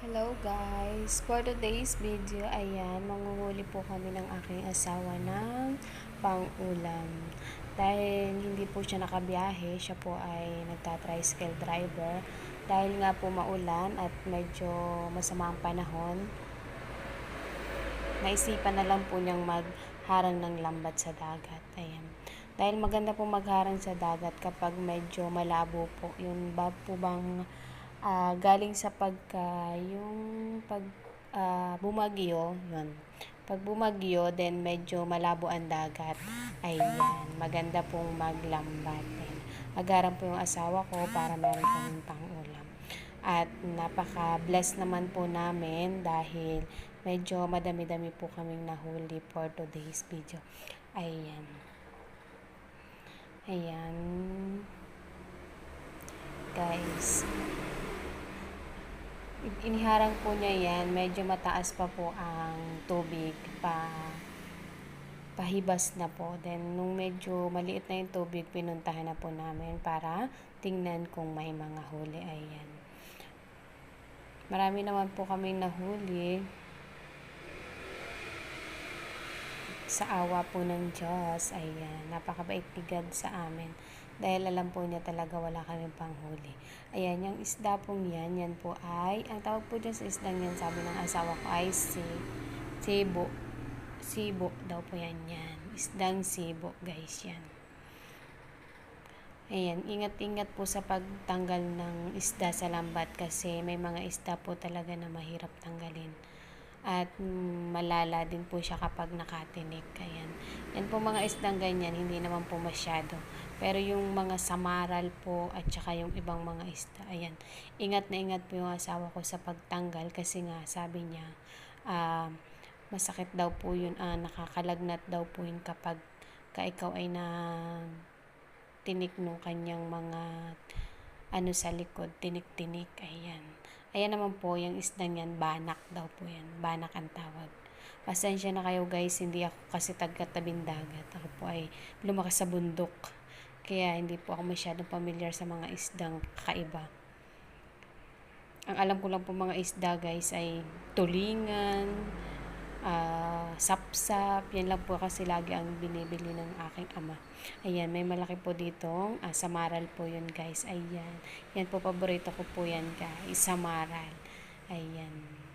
Hello guys! For today's video, ayan, manguhuli po kami ng aking asawa ng pang-ulam. Dahil hindi po siya nakabiyahe, siya po ay nagta-tricycle driver. Dahil nga po maulan at medyo masama ang panahon, naisipan na lang po niyang magharang ng lambat sa dagat. Ayan. Dahil maganda po magharang sa dagat kapag medyo malabo po. Yung ba po bang ah, galing sa pagka yung pag ah, bumagyo, yun. Pag bumagyo, then medyo malabo ang dagat. Ayan, maganda pong maglambat. Ayan. Agarang po yung asawa ko para meron kaming pang-ulam. At napaka-bless naman po namin dahil medyo madami-dami po kaming nahuli for today's video. Ayan. Ayan. Guys, iniharang po niya yan, medyo mataas pa po ang tubig pa pahibas na po. Then, nung medyo maliit na yung tubig, pinuntahan na po namin para tingnan kung may mga huli. Ayan. Marami naman po kaming nahuli sa awa po ng Diyos. Ayan. Napakabait ni God sa amin. Dahil alam po niya talaga wala kami panghuli. Ayan, yung isda pong yan, yan po ay, ang tawag po dyan sa isdang yan, sabi ng asawa ko ay si, sibo. Sibo daw po yan yan. Isdang sibo, guys, yan. Ayan, ingat-ingat po sa pagtanggal ng isda sa lambat kasi may mga isda po talaga na mahirap tanggalin. At malala din po siya kapag nakatinik. Ayan. Yan po mga isdang ganyan, hindi naman po masyado. Pero yung mga samaral po at saka yung ibang mga isda, ayan. Ingat na ingat po yung asawa ko sa pagtanggal kasi nga sabi niya, ah, masakit daw po yun, ah, nakakalagnat daw po yun kapag ka ikaw ay na tinik nung kanyang mga ano sa likod, tinik-tinik, ayan. Ayan naman po, yung isdang yan, banak daw po yan. Banak ang tawag. Pasensya na kayo guys, hindi ako kasi tagkatabing dagat. Ako po ay lumakas sa bundok. Kaya hindi po ako masyadong familiar sa mga isdang kakaiba. Ang alam ko lang po mga isda guys ay tulingan, ah, sapsap, yan lang po kasi lagi ang binibili ng aking ama. Ayan, may malaki po dito, ah, samaral po yun guys. Ayan, yan po paborito ko po yan guys, samaral. Ayan.